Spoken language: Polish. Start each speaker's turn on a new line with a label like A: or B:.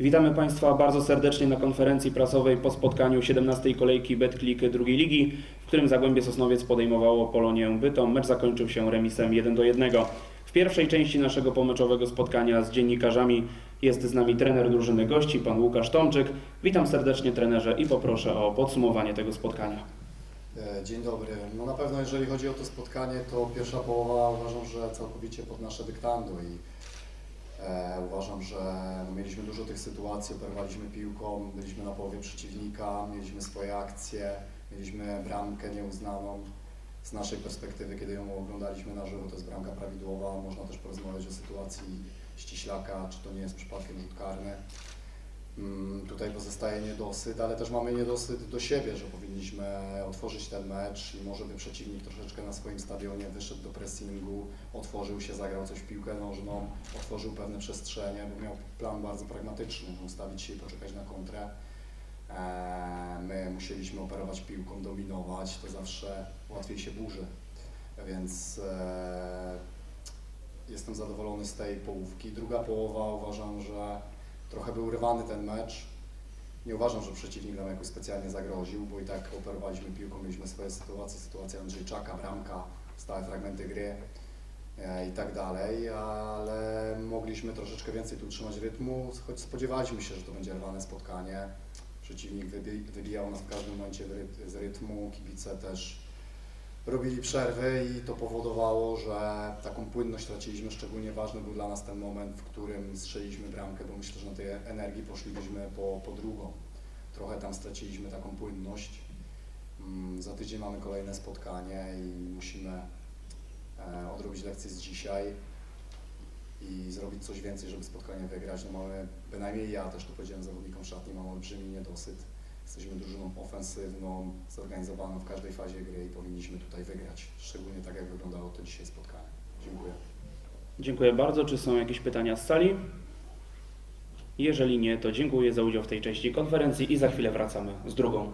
A: Witamy Państwa bardzo serdecznie na konferencji prasowej po spotkaniu 17. kolejki Betclick drugiej ligi, w którym Zagłębie Sosnowiec podejmowało Polonię Bytom. Mecz zakończył się remisem 1 do 1. W pierwszej części naszego pomeczowego spotkania z dziennikarzami jest z nami trener drużyny gości, pan Łukasz Tomczyk. Witam serdecznie trenerze i poproszę o podsumowanie tego spotkania.
B: E, Dzień dobry. No na pewno jeżeli chodzi o to spotkanie, to pierwsza połowa uważam, że całkowicie pod nasze dyktando i uważam, że mieliśmy dużo tych sytuacji, operowaliśmy piłką, byliśmy na połowie przeciwnika, mieliśmy swoje akcje, mieliśmy bramkę nieuznaną. Z naszej perspektywy, kiedy ją oglądaliśmy na żywo, to jest bramka prawidłowa. Można też porozmawiać o sytuacji ściślaka, czy to nie jest przypadkiem rzut karny. Mm, Tutaj pozostaje niedosyt, ale też mamy niedosyt do siebie, że powinniśmy otworzyć ten mecz i może by przeciwnik troszeczkę na swoim stadionie wyszedł do pressingu, otworzył się, zagrał coś w piłkę nożną, otworzył pewne przestrzenie, bo miał plan bardzo pragmatyczny, ustawić się i poczekać na kontrę. Eee, My musieliśmy operować piłką, dominować, to zawsze łatwiej się burzy, więc eee, jestem zadowolony z tej połówki. Druga połowa uważam, że trochę był rywany ten mecz. Nie uważam, że przeciwnik nam jakoś specjalnie zagroził, bo i tak operowaliśmy piłką, mieliśmy swoje sytuacje, sytuacja Andrzejczaka, bramka, stałe fragmenty gry e, i tak dalej, ale mogliśmy troszeczkę więcej tu trzymać rytmu, choć spodziewaliśmy się, że to będzie rwane spotkanie. Przeciwnik wybi- wybijał nas w każdym momencie z rytmu, kibice też robili przerwy i to powodowało, że taką płynność traciliśmy. Szczególnie ważny był dla nas ten moment, w którym strzeliliśmy bramkę, bo myślę, że na tej energii poszlibyśmy po, po drugą. Trochę tam straciliśmy taką płynność. Mm, Za tydzień mamy kolejne spotkanie i musimy e, odrobić lekcję z dzisiaj i zrobić coś więcej, żeby spotkanie wygrać. No mamy, bynajmniej ja też tu powiedziałem zawodnikom szatni, mam olbrzymi niedosyt. Jesteśmy drużyną ofensywną, zorganizowaną w każdej fazie gry i powinniśmy tutaj wygrać. Szczególnie tak, jak wyglądało to dzisiaj spotkanie. Dziękuję.
A: Dziękuję bardzo. Czy są jakieś pytania z sali? Jeżeli nie, to dziękuję za udział w tej części konferencji i za chwilę wracamy z drugą.